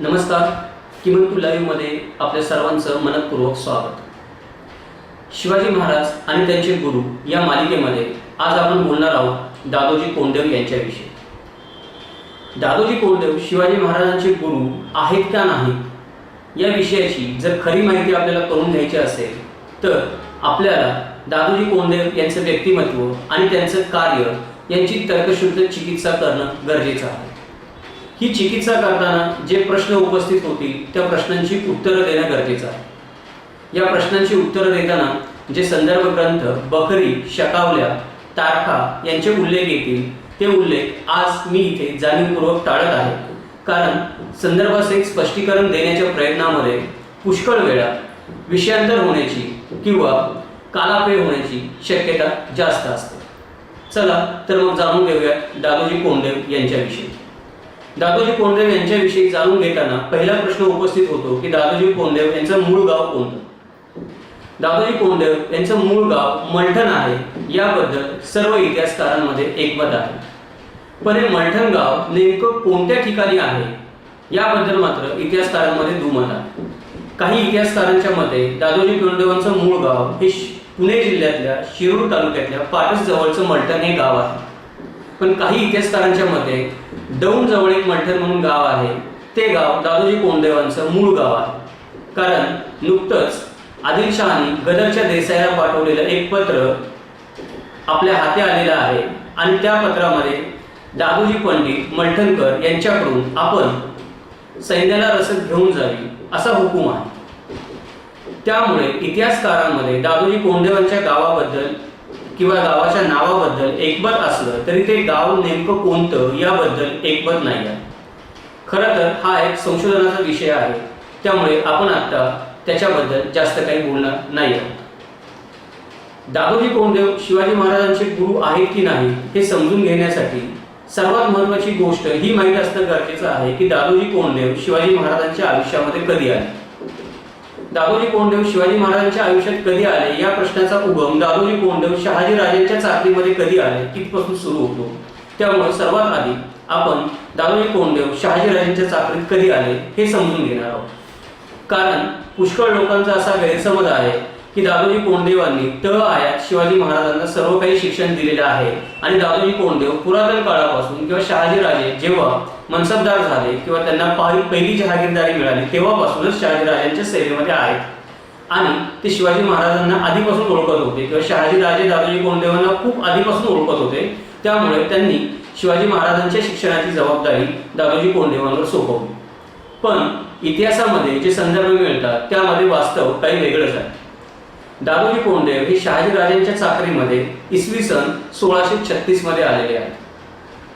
नमस्कार. किमंतू लाईव्हमध्ये आपल्या सर्वांचं मनपूर्वक स्वागत. शिवाजी महाराज आणि त्यांचे गुरु या मालिकेमध्ये आज आपण बोलणार आहोत दादोजी कोंडदेव यांच्याविषयी. दादोजी कोंडदेव शिवाजी महाराजांचे गुरु आहेत का नाही या विषयाची जर खरी माहिती आपल्याला करून घ्यायची असेल तर आपल्याला दादोजी कोंडदेव यांचं व्यक्तिमत्व आणि त्यांचं कार्य यांची तर्कशुद्ध चिकित्सा करणं गरजेचं आहे. ही चिकित्सा करताना जे प्रश्न उपस्थित होतील त्या प्रश्नांची उत्तरं देणं गरजेचं आहे. या प्रश्नांची उत्तरं देताना जे संदर्भ ग्रंथ बकरी शकावल्या तारखा यांचे उल्लेख येतील ते उल्लेख आज मी इथे जाणीवपूर्वक टाळत आहे. कारण संदर्भाचे स्पष्टीकरण देण्याच्या प्रयत्नामध्ये पुष्कळ वेळा विषयांतर होण्याची किंवा कालापेय होण्याची शक्यता जास्त असते. चला तर मग जाणून घेऊया दादोजी कोंडदेव यांच्याविषयी. दादोजी कोंडदेव यांच्याविषयी जाणून घेताना पहिला प्रश्न उपस्थित होतो की दादोजी कोंडदेव यांचं मूळ गाव कोणतं? दादोजी कोंडदेव यांचं मूळ गाव मलठण आहे. याबद्दल सर्व इतिहासकारांमध्ये एकमत आहे. पण हे मलठण गाव नेमकं कोणत्या ठिकाणी आहे? याबद्दल मात्र इतिहासकारांमध्ये दुमत आहे. काही इतिहासकारांच्या मते दादोजी कोंडदेवांचं मूळ गाव हे पुणे जिल्ह्यातल्या शिरूर तालुक्यातल्या पाटस जवळचं मलठण हे गाव आहे. पण काही इतिहासकारांच्या मते दौंड जवळ एक मलठण म्हणून गाव आहे. ते गाव दादोजी कोंडदेवांचं मूळ गाव आहे. कारण नुकतंच आदिलशहाने गदरच्या देसाईला पाठवलेलं एक पत्र आपल्या हाती आलेलं आहे आणि त्या पत्रामध्ये दादोजी पंडित मलठणकर यांच्याकडून आपण सैन्याला रसद घेऊन जावी असा हुकूम आहे. त्यामुळे इतिहासकारांमध्ये दादोजी कोंडदेवांच्या गावाबद्दल किंवा गावाच्या नावाबद्दल एकमत असलं तरी ते गाव नेमकं कोणतं याबद्दल एकमत नाही आहे खरं तर हा एक संशोधनाचा विषय आहे. त्यामुळे आपण आता त्याच्याबद्दल जास्त काही बोलणार नाही आहोत दादोजी कोंडदेव शिवाजी महाराजांचे गुरु आहेत की नाही हे समजून घेण्यासाठी सर्वात महत्वाची गोष्ट ही माहीत असणं गरजेचं आहे की दादोजी कोंडदेव शिवाजी महाराजांच्या आयुष्यामध्ये कधी आले? दादोजी कोंडदेव शिवाजी महाराजांच्या आयुष्यात कधी आले? या प्रश्नाचा उगम दादोजी कोंडदेव शहाजी राजांच्या चाकरीमध्ये कधी आले? कितपासून सुरू होतो? त्यामुळे सर्वात आधी आपण दादोजी कोंडदेव शहाजी राजांच्या चाकरीत कधी आले हे समजून घेणार आहोत. कारण पुष्कळ लोकांचा असा गैरसमज आहे की दादोजी कोंडदेवांनी त आयात शिवाजी महाराजांना सर्व काही शिक्षण दिलेलं आहे. आणि दादोजी कोंडदेव पुरातन काळापासून किंवा शहाजी राजे जेव्हा मनसबदार झाले किंवा त्यांना पाहिली पहिली जहागीरदारी मिळाली तेव्हापासूनच शहाजी राजांच्या सेवेमध्ये आहेत. आणि ते शिवाजी महाराजांना आधीपासून ओळखत होते किंवा शहाजी राजे दादोजी कोंडदेवांना खूप आधीपासून ओळखत होते. त्यामुळे त्यांनी शिवाजी महाराजांच्या शिक्षणाची जबाबदारी दादोजी कोंडदेवांवर सोपवली. पण इतिहासामध्ये जे संदर्भ मिळतात त्यामध्ये वास्तव काही वेगळंच आहे. दादोजी कोंडदेव हे शहाजी राजांच्या चाकरीमध्ये इसवी सन सोळाशे छत्तीसमध्ये आलेले आहेत.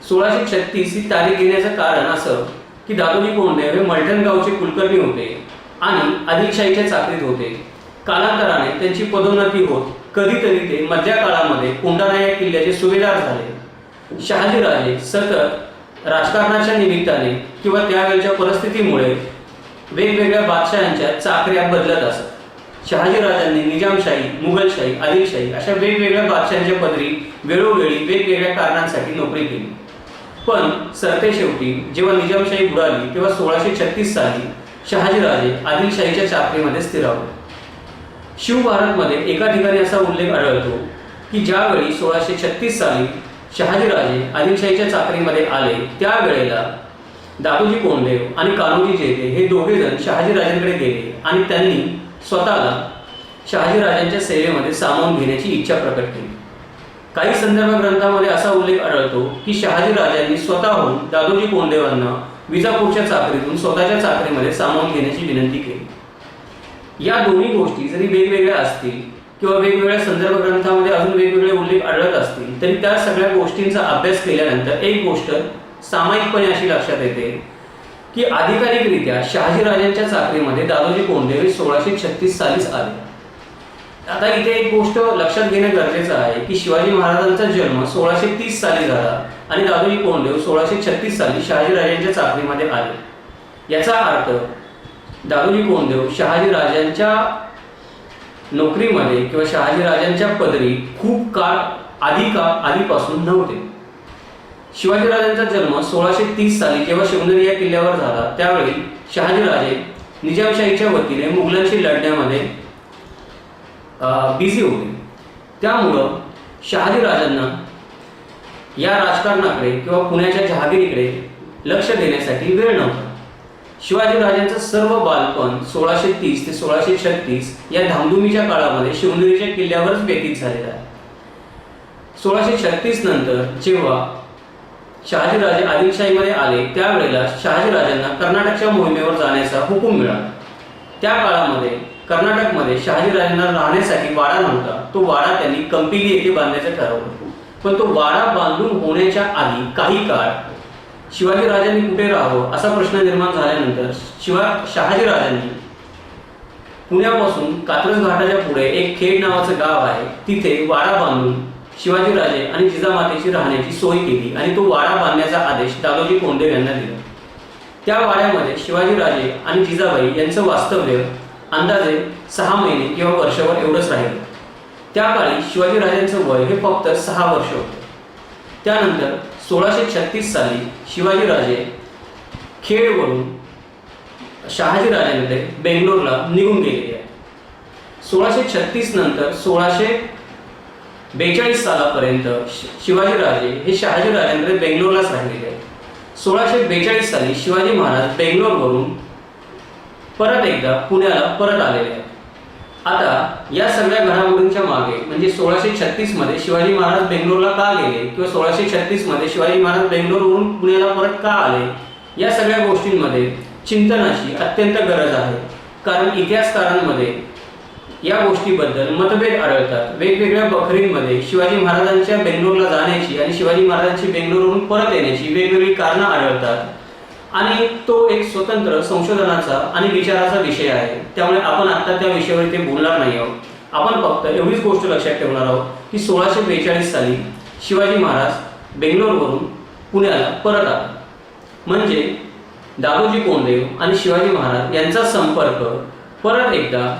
सोळाशे छत्तीस ही तारीख घेण्याचं कारण असं की दादोजी कोंडदेव हे मलठण गावचे कुलकर्णी होते आणि आदिलशाहीच्या चाकरीत होते. कालांतराने त्यांची पदोन्नती होत. कधीतरी ते मधल्या काळामध्ये कोंढाणा या किल्ल्याचे सुभेदार झाले. शहाजीराजे सतत राजकारणाच्या निमित्ताने किंवा त्यावेळच्या परिस्थितीमुळे वेगवेगळ्या बादशहांच्या चाकऱ्या बदलत असत. शहाजीराजांनी निजामशाही मुघलशाही आदिलशाही अशा वेगवेगळ्या बादशहांच्या पदरी वेळोवेळी वेगवेगळ्या कारणांसाठी नोकरी केली. पण सरते शेवटी जेव्हा निजामशाही बुडाली तेव्हा सोळाशे छत्तीस साली शहाजीराजे आदिलशाहीच्या चाकरीमध्ये स्थिरावले शिवभारतमध्ये एका ठिकाणी असा उल्लेख आढळतो की ज्यावेळी सोळाशे छत्तीस साली शहाजीराजे आदिलशाहीच्या चाकरीमध्ये आले त्यावेळेला दादोजी कोंडदेव आणि कान्होजी जेते हे दोघे जण शहाजीराजांकडे गेले आणि त्यांनी स्वतःला शहाजीराजांच्या सेवेमध्ये सामावून घेण्याची इच्छा प्रकट केली. काही संदर्भ ग्रंथामध्ये असा उल्लेख आढळतो की शहाजी राजांनी स्वतःहून दादोजी कोंडदेवांना विजापूरच्या चाकरीतून स्वतःच्या चाकरीमध्ये सामावून घेण्याची विनंती केली. या दोन्ही गोष्टी जरी वेगवेगळ्या असतील किंवा वेगवेगळ्या संदर्भ ग्रंथामध्ये अजून वेगवेगळे उल्लेख आढळत असतील तरी त्या सगळ्या गोष्टींचा अभ्यास केल्यानंतर एक गोष्ट सामायिकपणे अशी लक्षात येते की आधिकारिकरित्या शहाजीराजांच्या चाकरीमध्ये दादोजी कोंडदेव सोळाशे छत्तीस सालीच आले. आता इथे एक गोष्ट लक्षात घेणं गरजेचं आहे की शिवाजी महाराजांचा जन्म सोळाशे तीस साली झाला आणि दादोजी कोंडदेव सोळाशे छत्तीस साली शहाजीराजांच्या चाकरीमध्ये आले. याचा अर्थ दादोजी कोंडदेव शहाजीराजांच्या नोकरीमध्ये किंवा शहाजीराजांच्या पदरी खूप काळ आधी का आधीपासून नव्हते. शिवाजीराजांचा जन्म सोळाशे तीस साली जेव्हा शिवनेरी या किल्ल्यावर झाला त्यावेळी शहाजीराजे निजामशाहीच्या वतीने मुघलांशी लढण्यामध्ये बिझी होते. त्यामुळं शहाजीराजांना या राजकारणाकडे किंवा पुण्याच्या जहागिरीकडे लक्ष देण्यासाठी वेळ नव्हता. शिवाजीराजांचं सर्व बालपण सोळाशे तीस ते सोळाशे छत्तीस या धामधुमीच्या काळामध्ये शिवनेरीच्या किल्ल्यावरच व्यतीत झालेला आहे. सोळाशे छत्तीस नंतर जेव्हा शहाजीराजे आदिलशाहीमध्ये आले त्यावेळेला शहाजीराजांना कर्नाटकच्या मोहिमेवर जाण्याचा हुकूम मिळाला. त्या काळामध्ये कर्नाटकमध्ये शहाजीराजांना राहण्यासाठी वाडा नव्हता. तो वाडा त्यांनी कंपिली येथे बांधण्याचं ठरवलं. पण तो वाडा बांधून होण्याच्या आधी काही काळ शिवाजीराजांनी कुठे राहावं असा प्रश्न निर्माण झाल्यानंतर शिवा शहाजीराजांनी पुण्यापासून कात्रज घाटाच्या पुढे एक खेड नावाचं गाव आहे. तिथे वाडा बांधून शिवाजीराजे आणि जिजामातेची राहण्याची सोय केली आणि तो वाडा बांधण्याचा आदेश दादोजी कोंडदेव यांना दिला. त्या वाड्यामध्ये शिवाजीराजे आणि जिजाबाई यांचं वास्तव्य अंदाजे सहा महिने किंवा वर्षभर एवढंच राहिलं. त्या काळी शिवाजीराजांचं वय हे फक्त सहा वर्ष होतं. त्यानंतर सोळाशे छत्तीस साली शिवाजीराजे खेडवरून शहाजीराजांकडे बेंगलोरला निघून गेलेले आहेत. सोळाशे छत्तीस नंतर सोळाशे बेचाळीस सालापर्यंत शि- शिवाजीराजे हे शहाजीराजांकडे बेंगलोरलाच राहिलेले आहेत. सोळाशे बेचाळीस साली शिवाजी महाराज बेंगलोरवरून परत एकदा पुण्याला परत आलेले आहेत. आता या सगळ्या घडामोडींच्या मागे म्हणजे सोळाशे छत्तीसमध्ये शिवाजी महाराज बेंगलोरला का गेले किंवा सोळाशे छत्तीसमध्ये शिवाजी महाराज बेंगलोरवरून पुण्याला परत का आले या सगळ्या गोष्टींमध्ये चिंतनाची अत्यंत गरज आहे. कारण इतिहासकारांमध्ये या गोष्टीबद्दल मतभेद आढळतात. वेगवेगळ्या बखरींमध्ये शिवाजी महाराजांच्या बेंगलोरला जाण्याची आणि शिवाजी महाराजांची बेंगलोरवरून परत येण्याची वेगवेगळी कारणं आढळतात. आणि तो एक स्वतंत्र संशोधनाचा आणि विचाराचा विषय आहे. त्यामुळे आपण आता त्या विषयावर इथे बोलणार नाही आहोत. आपण फक्त एवढीच गोष्ट लक्षात ठेवणार आहोत की सोळाशे बेचाळीस साली शिवाजी महाराज बेंगलोरवरून पुण्याला परत आला. म्हणजे दादोजी कोंडदेव आणि शिवाजी महाराज यांचा संपर्क परत एकदा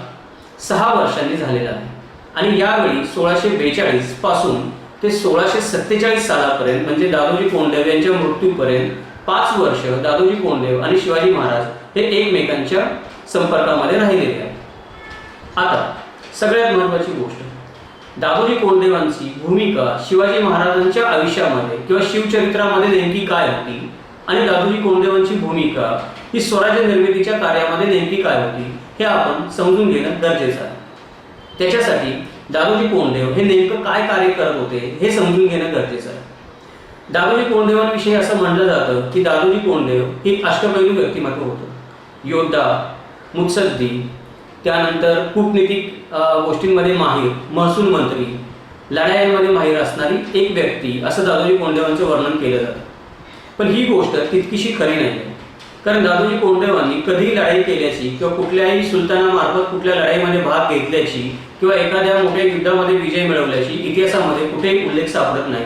सहा वर्षांनी झालेला आहे. आणि यावेळी सोळाशे बेचाळीसपासून ते सोळाशे सत्तेचाळीस सालापर्यंत म्हणजे दादोजी कोंडदेव यांच्या मृत्यूपर्यंत पाच वर्ष दादोजी कोंडदेव आणि शिवाजी महाराज हे एकमेकांच्या संपर्कामध्ये राहिलेले आहेत. आता सगळ्यात महत्वाची गोष्ट. दादोजी कोंडदेवांची भूमिका शिवाजी महाराजांच्या आयुष्यामध्ये किंवा शिवचरित्रामध्ये नेमकी काय होती? आणि दादोजी कोंडदेवांची भूमिका ही स्वराज्य निर्मितीच्या कार्यामध्ये नेमकी काय होती? हे आपण समजून घेणं गरजेचं आहे. त्याच्यासाठी दादोजी कोंडदेव हे नेमकं काय कार्य करत होते हे समजून घेणं गरजेचं आहे. दादोजी कोंडदेवांविषयी असं म्हटलं जातं की दादोजी कोंडदेव हे अष्टपैलू व्यक्तिमत्व होतं. योद्धा मुत्सद्दी त्यानंतर कूटनीतिक गोष्टींमध्ये माहीर महसूल मंत्री लढायांमध्ये माहीर असणारी एक व्यक्ती असं दादोजी कोंडदेवांचं वर्णन केलं जातं. पण ही गोष्ट तितकीशी खरी नाही. आहे कारण दादोजी कोंडदेवांनी कधीही लढाई केल्याची किंवा कुठल्याही सुलतानामार्फत कुठल्या लढाईमध्ये भाग घेतल्याची किंवा एखाद्या मोठ्या युद्धामध्ये विजय मिळवल्याची इतिहासामध्ये कुठेही उल्लेख सापडत नाही.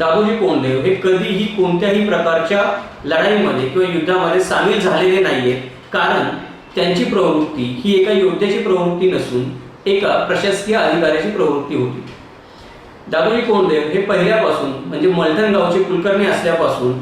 दादोजी कोंडदेव हे कधीही कोणत्याही प्रकारच्या लढाईमध्ये किंवा युद्धामध्ये सामील झालेले नाहीयेत. कारण त्यांची प्रवृत्ती ही एका योद्ध्याची प्रवृत्ती नसून एका प्रशासकीय अधिकाऱ्याची प्रवृत्ती होती. दादोजी कोंडदेव हे पहिल्यापासून म्हणजे मलठण गावचे कुलकर्णी असल्यापासून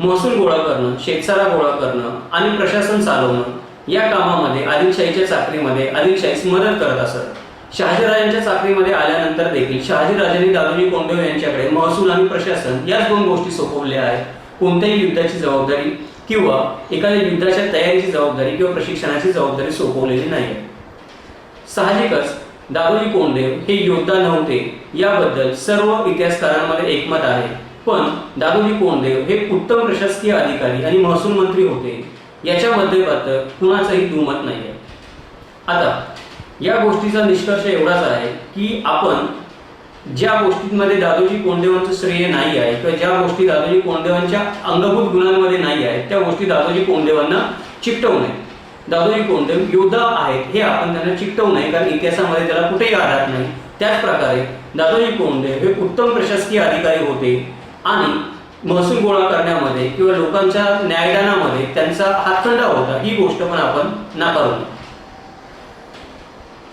महसूल गोळा करणं शेतसारा गोळा करणं आणि प्रशासन चालवणं या कामामध्ये आदिलशाहीच्या चाकरीमध्ये आदिलशाहीस मदत करत असत. शहाजीराजांच्या चाकरीमध्ये आल्यानंतर देखील शहाजीराजांनी दादोजी कोंडदेव यांच्याकडे महसूल आणि प्रशासन याच दोन गोष्टी सोपवल्या आहेत. कोणत्याही युद्धाची जबाबदारी किंवा एखाद्या युद्धाच्या तयारीची जबाबदारी किंवा प्रशिक्षणाची जबाबदारी सोपवलेली नाही. साहजिकच दादोजी कोंडदेव हे योद्धा नव्हते याबद्दल सर्व इतिहासकारांमध्ये एकमत आहे. पण दादोजी कोंडदेव हे उत्तम प्रशासकीय अधिकारी आणि महसूल मंत्री होते. याच्यामध्ये मात्र कुणाचंही दुमत नाही आहे आता या गोष्टीचा निष्कर्ष एवढाच आहे की आपण ज्या गोष्टींमध्ये दादोजी कोंडदेवांचं श्रेय नाही आहे किंवा ज्या गोष्टी दादोजी कोंडदेवांच्या अंगभूत गुणांमध्ये नाही आहेत त्या गोष्टी दादोजी कोंडदेवांना चिकटवू नये दादोजी कोंडदेव योद्धा आहेत हे आपण त्यांना चिकटवू नये कारण इतिहासामध्ये त्याला कुठेही आढळत नाही. त्याच प्रकारे दादोजी कोंडदेव हे उत्तम प्रशासकीय अधिकारी होते आणि महसूल गोळा करण्यामध्ये किंवा लोकांच्या न्यायदानामध्ये त्यांचा हातखंडा होता. ही गोष्ट पण आपण नाकारू नये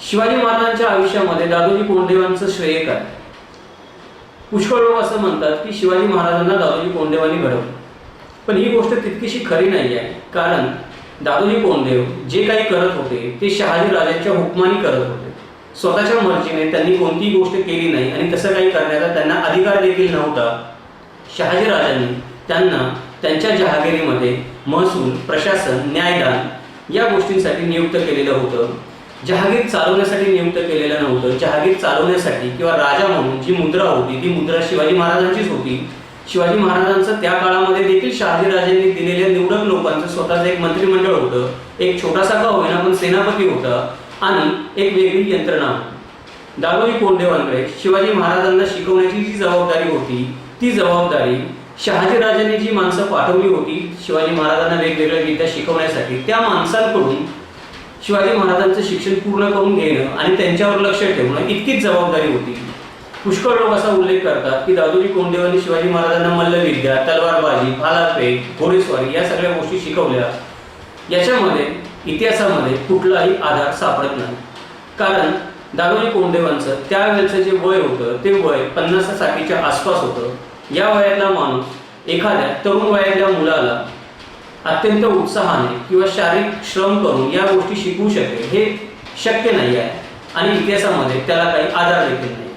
शिवाजी महाराजांच्या आयुष्यामध्ये दादोजी कोंडदेवांचं श्रेय काय? पुष्कळ लोक असं म्हणतात की शिवाजी महाराजांना दादोजी कोंडदेवांनी घडवलं. पण ही गोष्ट तितकीशी खरी नाही आहे कारण दादोजी कोंडदेव जे काही करत होते ते शहाजी राजांच्या हुकमानी करत होते. स्वतःच्या मर्जीने त्यांनी कोणतीही गोष्ट केली नाही आणि तसं काही करण्याचा त्यांना अधिकार देखील नव्हता. शहाजी राजांनी त्यांना त्यांच्या जहागिरीमध्ये महसूल प्रशासन न्यायदान या गोष्टींसाठी नियुक्त केलेलं होतं. जहागीर चालवण्यासाठी नियुक्त केलेलं नव्हतं. जहागीर चालवण्यासाठी किंवा राजा म्हणून जी मुद्रा होती ती मुद्रा शिवाजी महाराजांचीच होती. शिवाजी महाराजांचं त्या काळामध्ये देखील शहाजीराजांनी दिलेल्या निवडक लोकांचं स्वतःचं एक मंत्रिमंडळ होतं. एक छोटासा का होईना पण सेनापती होता. आणि एक वेगळी यंत्रणा. दादोजी कोंडदेवांकडे शिवाजी महाराजांना शिकवण्याची जी जबाबदारी होती ती जबाबदारी शहाजीराजांनी जी माणसं पाठवली होती शिवाजी महाराजांना वेगवेगळ्या विद्या शिकवण्यासाठी त्या माणसांकडून शिवाजी महाराजांचं शिक्षण पूर्ण करून घेणं आणि त्यांच्यावर लक्ष ठेवणं इतकीच जबाबदारी होती. पुष्कळ लोक असा उल्लेख करतात की दादोजी कोंडदेवांनी शिवाजी महाराजांना मल्लविद्या तलवारबाजी भालाफेक घोडेस्वारी या सगळ्या गोष्टी शिकवल्या. याच्यामध्ये इतिहासामध्ये कुठलाही आधार सापडत नाही. कारण दादोजी कोंडदेवांचं त्यावेळेचं जे वय होतं ते वय पन्नास साठीच्या आसपास होतं. या वयातला माणूस एखाद्या तरुण वयातल्या मुलाला अत्यंत उत्साहाने किंवा शारीरिक श्रम करून या गोष्टी शिकवू शकेल हे शक्य नाही आहे. आणि इतिहासामध्ये त्याला काही आधार देखील नाही.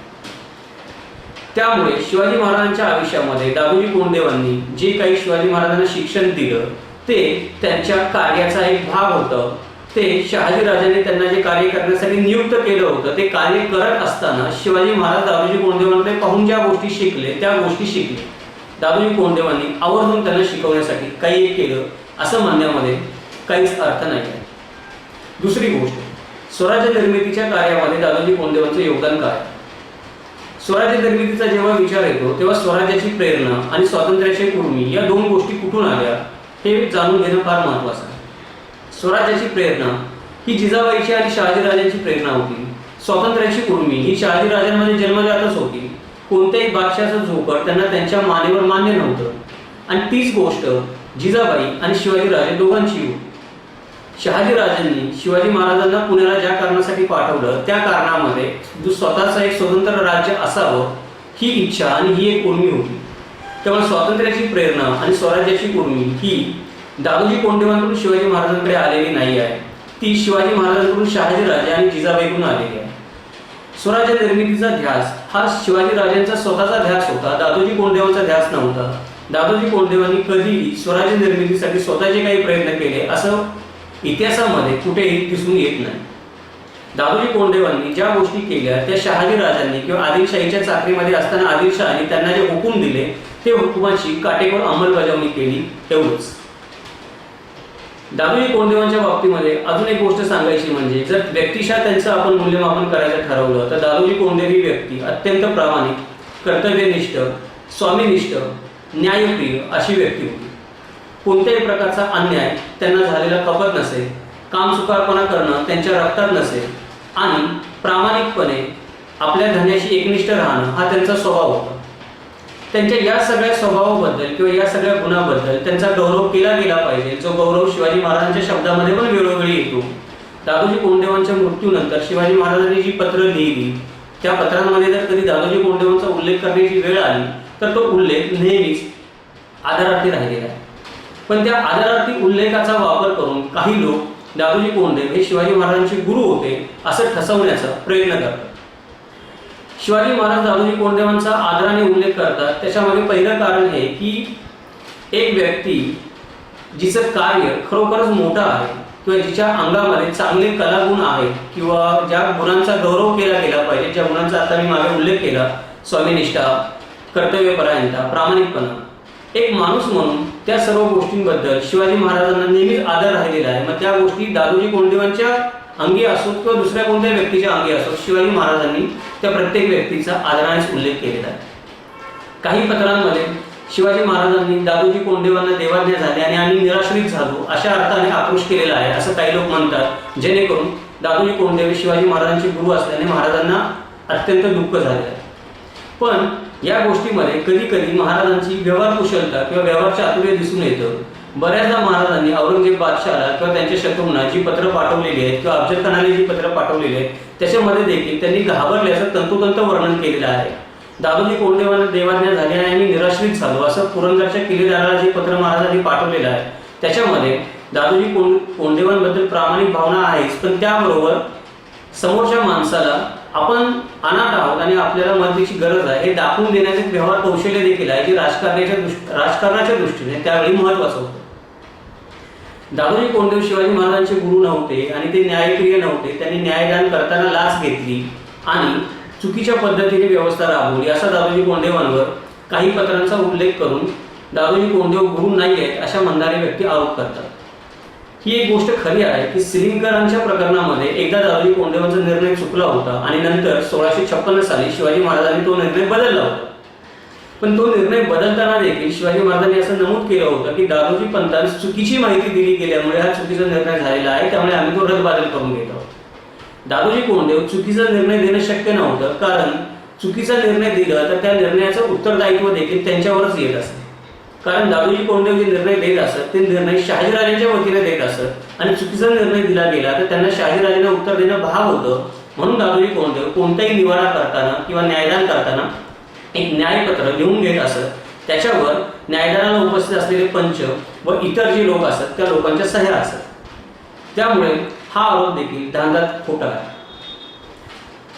त्यामुळे शिवाजी महाराजांच्या आयुष्यामध्ये दादोजी कोंडदेवांनी जे काही शिवाजी महाराजांना शिक्षण दिलं ते त्यांच्या कार्याचा एक भाग होतं. ते शहाजी राजाने त्यांना जे कार्य करण्यासाठी नियुक्त केलं होतं ते कार्य करत असताना शिवाजी महाराज दादोजी कोंडदेवांकडे पाहून ज्या गोष्टी शिकले त्या गोष्टी शिकले. दादोजी कोंडदेवांनी आवर्जून त्यांना शिकवण्यासाठी काही एक केलं असं म्हणण्यामध्ये काहीच अर्थ नाही. आहे दुसरी गोष्ट स्वराज्य निर्मितीच्या कार्यामध्ये दादोजी कोंडदेवांचं योगदान काय? स्वराज्य निर्मितीचा जेव्हा विचार येतो तेव्हा स्वराज्याची प्रेरणा आणि स्वातंत्र्याची कुर्मी या दोन गोष्टी कुठून आल्या हे जाणून घेणं फार महत्वाचं आहे. स्वराज्याची प्रेरणा ही जिजाबाईची आणि शहाजीराजांची प्रेरणा होती. स्वातंत्र्याची कुर्मी ही शहाजीराजांमध्ये जन्मजातच होती. कोणत्याही बादशाचं झोपड त्यांना त्यांच्या मानेवर मान्य नव्हतं. आणि तीच गोष्ट जिजाबाई आणि शिवाजीराजे दोघांची होती. शहाजीराजांनी शिवाजी महाराजांना पुण्याला ज्या कारणासाठी पाठवलं त्या कारणामध्ये जो स्वतःचं एक स्वतंत्र राज्य असावं ही इच्छा आणि ही एक उर्मी होती. त्यामुळे स्वातंत्र्याची प्रेरणा आणि स्वराज्याची उर्मी ही दादोजी कोंडेवांकडून शिवाजी महाराजांकडे आलेली नाही आहे. ती शिवाजी महाराजांकडून शहाजीराजे आणि जिजाबाईकडून आलेली आहे. स्वराज्य निर्मितीचा ध्यास हा शिवाजी राजांचा स्वतःचा ध्यास होता. दादोजी कोंडदेवांचा ध्यास नव्हता. दादोजी कोंडदेवांनी कधीही स्वराज्य निर्मितीसाठी स्वतःचे काही प्रयत्न केले असं इतिहासामध्ये कुठेही दिसून येत नाही. दादोजी कोंडदेवांनी ज्या गोष्टी केल्या त्या शहाजी राजांनी किंवा आदिलशाहीच्या चाकरीमध्ये असताना आदिलशाहांनी त्यांना जे हुकूम दिले ते हुकुमाची काटेकोर अंमलबजावणी केली एवढंच दादोजी कोंडदेवांच्या बाबतीमध्ये अजून एक गोष्ट सांगायची म्हणजे जर व्यक्तिशः त्यांचं आपण मूल्यमापन करायचं ठरवलं तर दादोजी कोंडदेव ही व्यक्ती अत्यंत प्रामाणिक कर्तव्यनिष्ठ स्वामीनिष्ठ न्यायप्रिय अशी व्यक्ती होती. कोणत्याही प्रकारचा अन्याय त्यांना झालेला कपत नसेल काम सुकारपणा करणं त्यांच्या रक्तात नसे आणि प्रामाणिकपणे आपल्या धन्याशी एकनिष्ठ राहणं हा त्यांचा स्वभाव होता. त्यांच्या या सगळ्या स्वभावाबद्दल किंवा या सगळ्या गुणाबद्दल त्यांचा गौरव केला गेला पाहिजे. जो गौरव शिवाजी महाराजांच्या शब्दामध्ये पण वेळोवेळी येतो. दादोजी कोंडदेवांच्या मृत्यूनंतर शिवाजी महाराजांनी जी पत्र लिहिली त्या पत्रांमध्ये जर कधी दादोजी कोंडदेवांचा उल्लेख करण्याची वेळ आली तर तो उल्लेख नेहमीच आदरार्थी राहिलेला आहे. पण त्या आदरार्थी उल्लेखाचा वापर करून काही लोक दादोजी कोंडदेव हे शिवाजी महाराजांचे गुरु होते असं ठसवण्याचा प्रयत्न करतात. शिवाजी महाराज दादोजी कोंडदेवांचा आदराने उल्लेख करतात त्याच्यामध्ये पहिलं कारण हे की एक व्यक्ती जिचं कार्य खरोखरच मोठं आहे किंवा जिच्या अंगामध्ये चांगले कलागुण आहेत किंवा ज्या गुणांचा गौरव केला गेला पाहिजे ज्या गुणांचा आता मी मागे उल्लेख केला स्वामीनिष्ठा कर्तव्यपरायणता प्रामाणिकपणा. एक माणूस म्हणून त्या सर्व गोष्टींबद्दल शिवाजी महाराजांना नेहमीच आदर राहिलेला आहे. मग त्या गोष्टी दादोजी कोंडदेवांच्या अंगी असोत किंवा दुसऱ्या कोणत्याही व्यक्तीच्या अंगी असोत शिवाजी महाराजांनी त्या प्रत्येक व्यक्तीचा आदरानेच उल्लेख केलेला आहे. काही पत्रांमध्ये शिवाजी महाराजांनी दादोजी कोंडदेवांना देवाज्ञा झाले आणि आम्ही निराश्रित झालो अशा अर्थाने आक्रोश केलेला आहे असं काही लोक म्हणतात. जेणेकरून दादोजी कोंडदेव शिवाजी महाराजांचे गुरु असल्याने महाराजांना अत्यंत दुःख झाले आहे. पण या गोष्टीमध्ये कधी कधी महाराजांची व्यवहार कुशलता किंवा व्यवहार चातुर्य दिसून येतं. बऱ्याचदा महाराजांनी औरंगजेब बादशाहला किंवा त्यांच्या शत्रूंना जी पत्र पाठवलेली आहेत किंवा अफजल खानाने जी पत्र पाठवलेली आहेत त्याच्यामध्ये देखील त्यांनी घाबरल्याचं तंतोतंत वर्णन केलेलं आहे. दादोजी कोंडदेवांना देवाज्ञा झाली आणि आम्ही निराश्रित झालो असं पुरंदरच्या किल्लेदाराला जे पत्र महाराजांनी पाठवलेलं आहे त्याच्यामध्ये दादोजी कोंड कोंडदेवांबद्दल प्रामाणिक भावना आहेच पण त्याबरोबर समोरच्या माणसाला आपण अनाथ आहोत आणि आपल्याला मदतीची गरज आहे हे दाखवून देण्याचे व्यवहार कौशल्य देखील आहे जे राजकारणाच्या दृष्टी राजकारणाच्या दृष्टीने त्यावेळी महत्वाचं होतं. दादोजी कोंडदेव शिवाजी महाराजांचे गुरु नव्हते आणि ते न्यायप्रिय नव्हते. त्यांनी न्यायदान करताना लाच घेतली आणि चुकीच्या पद्धतीने व्यवस्था राबवली. असा दादोजी कोंडदेवांवर काही पत्रांचा उल्लेख करून दादोजी कोंडदेव गुरु नाही आहेत अशा म्हणणारे व्यक्ती आरोप करतात. ही एक गोष्ट खरी आहे की सिलिंकरांच्या प्रकरणामध्ये एकदा दादोजी कोंडेवांचा निर्णय चुकला होता आणि नंतर सोळाशे छप्पन्न साली शिवाजी महाराजांनी तो निर्णय बदलला होता. पण तो निर्णय बदलताना देखील शिवाजी महाराजांनी असं नमूद केलं होतं की दादोजी पंतांस चुकीची माहिती दिली गेल्यामुळे हा चुकीचा निर्णय झालेला आहे त्यामुळे आम्ही तो रद्दबादल करून घेत आहोत. दादोजी कोंडदेव चुकीचा निर्णय देणं शक्य नव्हतं कारण चुकीचा निर्णय दिला तर त्या निर्णयाचं उत्तरदायित्व देखील त्यांच्यावरच येत असते. कारण दादोजी कोंडदेव जे निर्णय देत असत ते निर्णय शहाजीराजांच्या वतीने देत असत. आणि चुकीचा निर्णय दिला गेला तर त्यांना शहाजीराजांना उत्तर देणं भाग होतं. म्हणून दादोजी कोंडदेव कोणताही निवाडा करताना किंवा न्यायदान करताना एक न्यायपत्र लिहून घेत असत. त्याच्यावर न्यायदानाला उपस्थित असलेले पंच व इतर जे लोक असत त्या लोकांच्या सह्या असत. त्यामुळे हा आरोप देखील धांदात खोटा आहे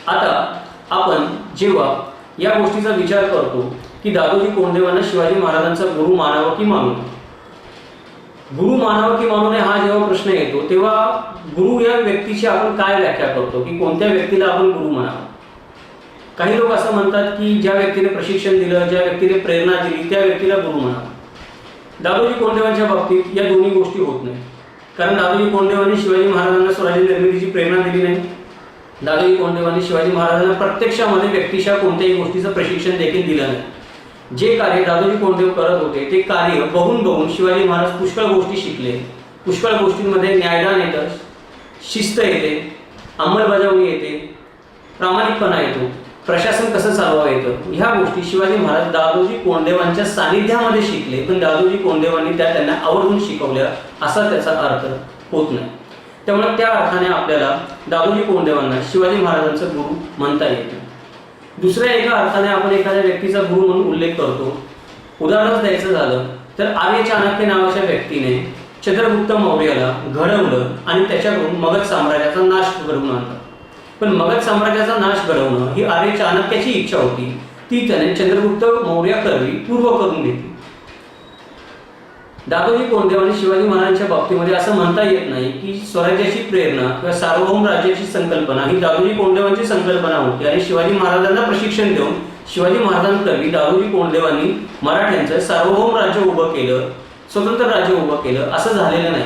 आता आपण जेव्हा या गोष्टीचा विचार करतो की दादोजी कोंडदेवांना शिवाजी महाराजांचा गुरु मानावं की मानू? गुरु मानावं की मानू नये हा जेव्हा प्रश्न येतो तेव्हा गुरु या व्यक्तीची आपण काय व्याख्या करतो? की कोणत्या व्यक्तीला आपण गुरु म्हणावं? काही लोक असं म्हणतात की ज्या व्यक्तीने प्रशिक्षण दिलं ज्या व्यक्तीने प्रेरणा दिली त्या व्यक्तीला गुरु म्हणावं. दादोजी कोंडदेवांच्या बाबतीत या दोन्ही गोष्टी होत नाही कारण दादोजी कोंडदेवांनी शिवाजी महाराजांना स्वराज्य निर्मितीची प्रेरणा दिली नाही. दादोजी कोंडदेवांनी शिवाजी महाराजांना प्रत्यक्षामध्ये व्यक्तिशा कोणत्याही गोष्टीचं प्रशिक्षण देखील दिलं नाही. जे कार्य दादोजी कोंडदेव करत होते ते कार्य बघून बघून शिवाजी महाराज पुष्कळ गोष्टी शिकले. पुष्कळ गोष्टींमध्ये न्यायदान येतं शिस्त येते अंमलबजावणी येते प्रामाणिकपणा येतो प्रशासन कसं चालवावं येतं? ह्या गोष्टी शिवाजी महाराज दादोजी कोंडदेवांच्या सानिध्यामध्ये शिकले पण दादोजी कोंडदेवांनी त्या त्यांना आवर्जून शिकवल्या असा त्याचा अर्थ होत नाही. त्यामुळे त्या अर्थाने आपल्याला दादोजी कोंडदेवांना शिवाजी महाराजांचं गुरु म्हणता येतं. दुसऱ्या एका अर्थाने आपण एखाद्या व्यक्तीचा गुरु म्हणून उल्लेख करतो. उदाहरणच द्यायचं झालं तर आर्य चाणक्य नावाच्या व्यक्तीने चंद्रगुप्त मौर्याला घडवलं आणि त्याच्याकडून मगध साम्राज्याचा नाश घडवून आणला. पण मगध साम्राज्याचा नाश घडवणं ही आर्य चाणक्याची इच्छा होती. ती त्याने चंद्रगुप्त मौर्याकरवी पूर्व करून घेतली. दादोजी कोंडदेव आणि शिवाजी महाराजांच्या बाबतीमध्ये असं म्हणता येत नाही की स्वराज्याची प्रेरणा किंवा सार्वभौम राज्याची संकल्पना ही दादोजी कोंडदेवांची संकल्पना होती. आणि शिवाजी महाराजांना प्रशिक्षण देऊन शिवाजी महाराजांकरवी दादोजी कोंडदेवांनी मराठ्यांचं सार्वभौम राज्य उभं केलं स्वतंत्र राज्य उभं केलं असं झालेलं नाही.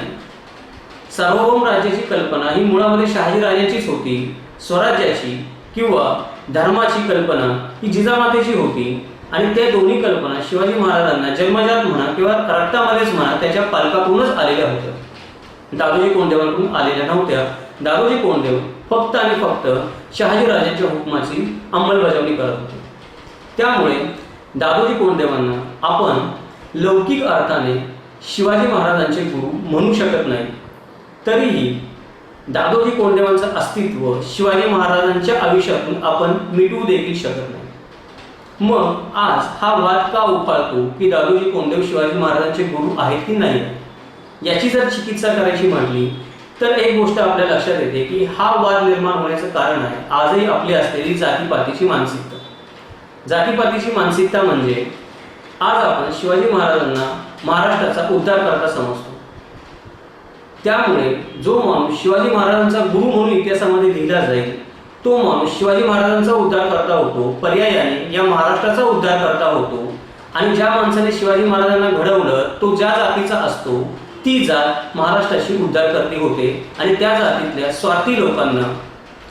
सार्वभौम राज्याची कल्पना ही मुळामध्ये शहाजी राजाचीच होती. स्वराज्याची किंवा धर्माची कल्पना ही जिजामातेची होती. आणि त्या दोन्ही कल्पना शिवाजी महाराजांना जन्मजात म्हणा किंवा रक्तामध्येच म्हणा त्याच्या पालकाकडूनच आलेल्या होत्या. दादोजी कोंडदेवांकडून आलेल्या नव्हत्या. दादोजी कोंडदेव फक्त आणि फक्त शहाजीराजांच्या हुकमाची अंमलबजावणी करत होते. त्यामुळे दादोजी कोंडदेवांना आपण लौकिक अर्थाने शिवाजी महाराजांचे गुरु म्हणू शकत नाही. तरीही दादोजी कोंडदेवांचं अस्तित्व शिवाजी महाराजांच्या आयुष्यातून आपण मिटवू देखील शकत नाही. मग आज हा वाद का उफाळतो की दादोजी कोंडदेव शिवाजी महाराजांचे गुरु आहेत की नाही? याची जर चिकित्सा करायची म्हटली तर एक गोष्ट आपल्या लक्षात येते की हा वाद निर्माण होण्याचं कारण आहे आजही आपली असलेली जातीपातीची मानसिकता. जातीपातीची मानसिकता म्हणजे आज आपण शिवाजी महाराजांना महाराष्ट्राचा उद्धार करता समजतो. त्यामुळे जो माणूस शिवाजी महाराजांचा गुरु म्हणून इतिहासामध्ये लिहिला जाईल तो माणूस शिवाजी महाराजांचा उद्धार करता होतो पर्यायाने या महाराष्ट्राचा उद्धार करता होतो आणि ज्या माणसाने शिवाजी महाराजांना घडवलं तो ज्या जातीचा असतो ती जात महाराष्ट्राची उद्धार करते होते आणि त्या जातीतल्या स्वार्थी लोकांना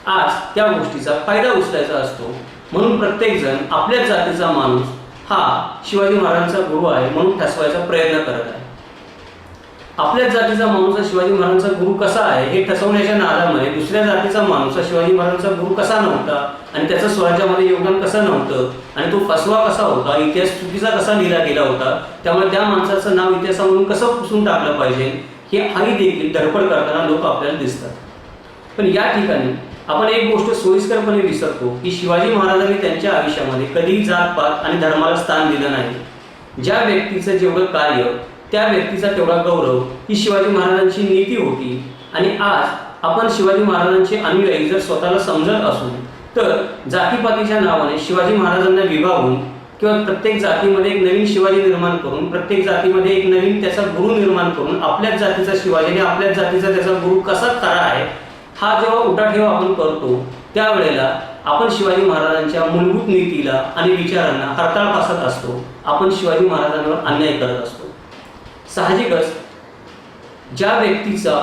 आज त्या गोष्टीचा फायदा उचलायचा असतो. म्हणून प्रत्येकजण आपल्याच जातीचा माणूस हा शिवाजी महाराजांचा गुरु आहे म्हणून ठसवायचा प्रयत्न करत आहे. आपल्याच जातीचा माणूस शिवाजी महाराजांचा गुरु कसा आहे हे ठसवण्याच्या नादामध्ये दुसऱ्या जातीचा माणूस शिवाजी महाराजांचा गुरु कसा नव्हता आणि त्याचं स्वराज्यामध्ये योगदान कसं नव्हतं आणि तो फसवा कसा होता इतिहास चुकीचा कसा लिहिला गेला होता त्यामुळे त्या माणसाचं नाव इतिहासामधून कसं पुसून टाकलं पाहिजे हे हाही देखील धडपड करताना लोक आपल्याला दिसतात. पण या ठिकाणी आपण एक गोष्ट सोयीस्करपणे विसरतो की शिवाजी महाराजांनी त्यांच्या आयुष्यामध्ये कधीही जातपात आणि धर्माला स्थान दिलं नाही. ज्या व्यक्तीचं जेवढं कार्य त्या व्यक्तीचा तेवढा गौरव ही शिवाजी महाराजांची नीती होती. आणि आज आपण शिवाजी महाराजांचे अनुयायी जर स्वतःला समजत असू तर जातीपातीच्या नावाने शिवाजी महाराजांना विभागून किंवा प्रत्येक जातीमध्ये एक नवीन शिवाजी निर्माण करून प्रत्येक जातीमध्ये एक नवीन त्याचा गुरु निर्माण करून आपल्याच जातीचा शिवाजी आणि आपल्याच जातीचा त्याचा गुरु कसा खरा आहे हा जेव्हा उठाठेवा आपण करतो त्यावेळेला आपण शिवाजी महाराजांच्या मूलभूत नीतीला आणि विचारांना हरताळ फासत असतो. आपण शिवाजी महाराजांवर अन्याय करत असतो. साहजिकच ज्या व्यक्तीचा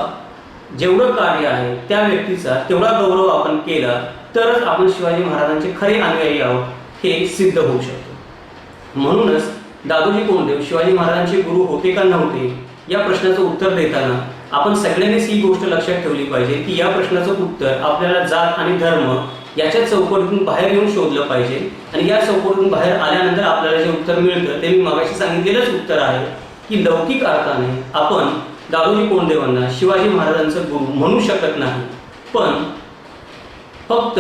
जेवढं कार्य आहे त्या व्यक्तीचा तेवढा गौरव आपण केला तरच आपण शिवाजी महाराजांचे खरे अनुयायी आहोत हे सिद्ध होऊ शकतो. म्हणूनच दादोजी कोंडदेव शिवाजी महाराजांचे गुरु होते का नव्हते या प्रश्नाचं उत्तर देताना आपण सगळ्यांनीच ही गोष्ट लक्षात ठेवली पाहिजे की या प्रश्नाचं उत्तर आपल्याला जात आणि धर्म याच्या चौकटीतून बाहेर येऊन शोधलं पाहिजे. आणि या चौकटीतून बाहेर आल्यानंतर आपल्याला जे उत्तर मिळतं ते मी मागाशी सांगितलेलंच उत्तर आहे. की लौकिक अर्थाने आपण दादोजी कोंडदेवांना शिवाजी महाराजांचं गुरु म्हणू शकत नाही. पण फक्त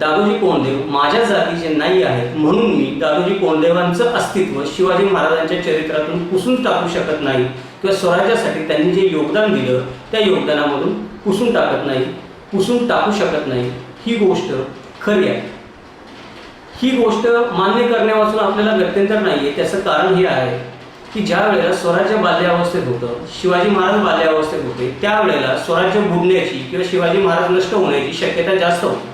दादोजी कोंडदेव माझ्या जातीचे नाही आहेत म्हणून मी दादोजी कोंडदेवांचं अस्तित्व शिवाजी महाराजांच्या चरित्रातून पुसून टाकू शकत नाही किंवा स्वराज्यासाठी त्यांनी जे योगदान दिलं त्या योगदानामधून पुसून टाकत नाही पुसून टाकू शकत नाही. ही गोष्ट खरी आहे. ही गोष्ट मान्य करण्यापासून आपल्याला गत्यंतर नाही आहे त्याचं कारण हे आहे की ज्या वेळेला स्वराज्य बाल्यावस्थेत होतं शिवाजी महाराज बाल्यावस्थेत होते त्यावेळेला स्वराज्य बुडण्याची किंवा शिवाजी महाराज नष्ट होण्याची शक्यता जास्त होती.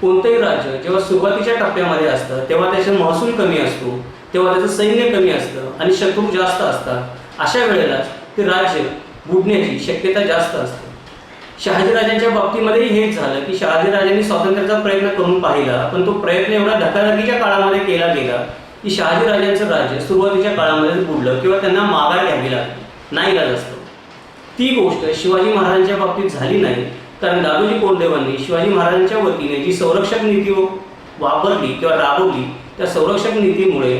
कोणतंही राज्य जेव्हा सुरुवातीच्या टप्प्यामध्ये असतं तेव्हा त्याचा महसूल कमी असतो तेव्हा त्याचं सैन्य कमी असतं आणि शत्रू जास्त असतात अशा वेळेलाच ते राज्य बुडण्याची शक्यता जास्त असते. शहाजीराजांच्या बाबतीमध्येही हेच झालं की शहाजीराजांनी स्वातंत्र्याचा प्रयत्न करून पाहिला पण तो प्रयत्न एवढा धकाधकीच्या काळामध्ये केला गेला की शहाजी राजांचं राज्य सुरुवातीच्या काळामध्ये बुडलं किंवा त्यांना माघार घ्यावी लागली नाही का असतं. ती गोष्ट शिवाजी महाराजांच्या बाबतीत झाली नाही कारण दादोजी कोंडदेवांनी शिवाजी महाराजांच्या वतीने जी संरक्षक नीती वापरली किंवा राबवली त्या संरक्षक नीतीमुळे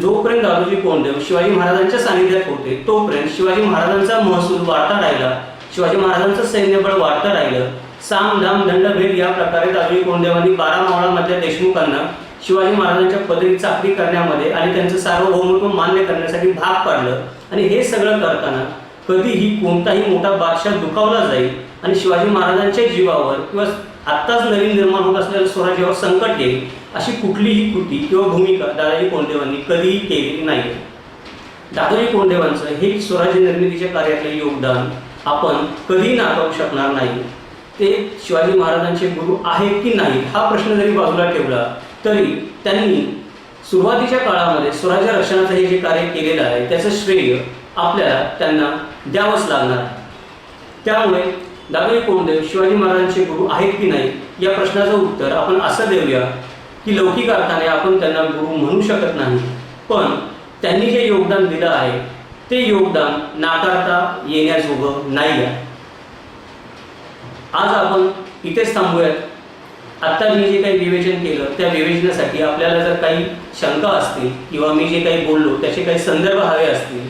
जोपर्यंत दादोजी कोंडदेव शिवाजी महाराजांच्या सानिध्यात होते तोपर्यंत शिवाजी महाराजांचा महसूल वाढता राहिला शिवाजी महाराजांचं सैन्यबळ वाढतं राहिलं. साम दाम दंडभेद या प्रकारे दादोजी कोंडदेवांनी बारा मावळामधल्या देशमुखांना शिवाजी महाराजांच्या पदरी चाकरी करण्यामध्ये आणि त्यांचं सार्वभौमत्व मान्य करण्यासाठी भाग पाडलं. आणि हे सगळं करताना कधीही कोणताही मोठा बादशाह दुखावला जाईल आणि शिवाजी महाराजांच्या जीवावर किंवा आत्ताच नवीन निर्माण होत असलेल्या स्वराज्यावर संकट येईल अशी कुठलीही कृती किंवा भूमिका दादाजी कोंडदेवांनी कधीही केलेली नाही दादाजी कोंडदेवांचं हे स्वराज्य निर्मितीच्या कार्यातले योगदान आपण कधीही नाकारू शकणार नाही. ते शिवाजी महाराजांचे गुरु आहेत की नाही हा प्रश्न जरी बाजूला ठेवला तरी त्यांनी सुरुवातीच्या काळामध्ये स्वराज्य रक्षणाचं हे जे कार्य केलेलं आहे त्याचं श्रेय आपल्याला त्यांना द्यावंच लागणार आहे. त्यामुळे दादोजी कोंडदेव शिवाजी महाराजांचे गुरु आहेत की नाही या प्रश्नाचं उत्तर आपण असं देऊया की लौकिक अर्थाने आपण त्यांना गुरु म्हणू शकत नाही पण त्यांनी जे योगदान दिलं आहे ते योगदान नाकारता येण्याजोगं नाही आहे आज आपण इथेच थांबूयात. आत्ता मी जे काही विवेचन केलं त्या विवेचनासाठी आपल्याला जर काही शंका असतील किंवा मी जे काही बोललो त्याचे काही संदर्भ हवे असतील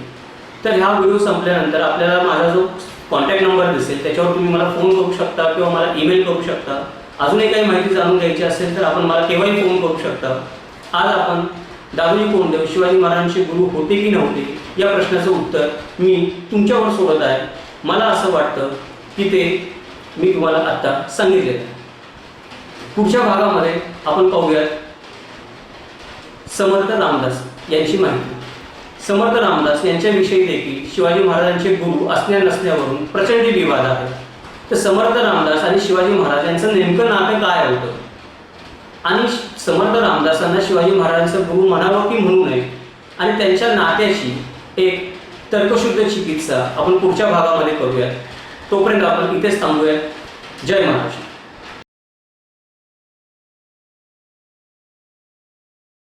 तर ह्या व्हिडिओ संपल्यानंतर आपल्याला माझा जो कॉन्टॅक्ट नंबर दिसेल त्याच्यावर तुम्ही मला फोन करू शकता किंवा मला ईमेल करू शकता. अजूनही काही माहिती जाणून घ्यायची असेल तर आपण मला केव्हाही फोन करू शकता. आज आपण दादोजी कोंडदेव शिवाजी महाराजांचे गुरु होते की नव्हते या प्रश्नाचं उत्तर मी तुमच्यावर सोडत आहे. मला असं वाटतं की ते मी तुम्हाला आत्ता सांगितले पुढच्या भागामध्ये आपण पाहूयात. समर्थ रामदास यांची माहिती. समर्थ रामदास यांच्याविषयी देखील शिवाजी महाराजांचे गुरु असण्या नसण्यावरून प्रचंड विवाद आहे. तर समर्थ रामदास आणि शिवाजी महाराज यांचं नेमकं नातं काय होतं? आणि समर्थ रामदासांना शिवाजी महाराजांचं गुरु म्हणावं की म्हणू नये? आणि त्यांच्या नात्याशी एक तर्कशुद्ध चिकित्सा आपण पुढच्या भागामध्ये करूयात. तोपर्यंत आपण इथेच थांबूयात. जय महाराष्ट्र.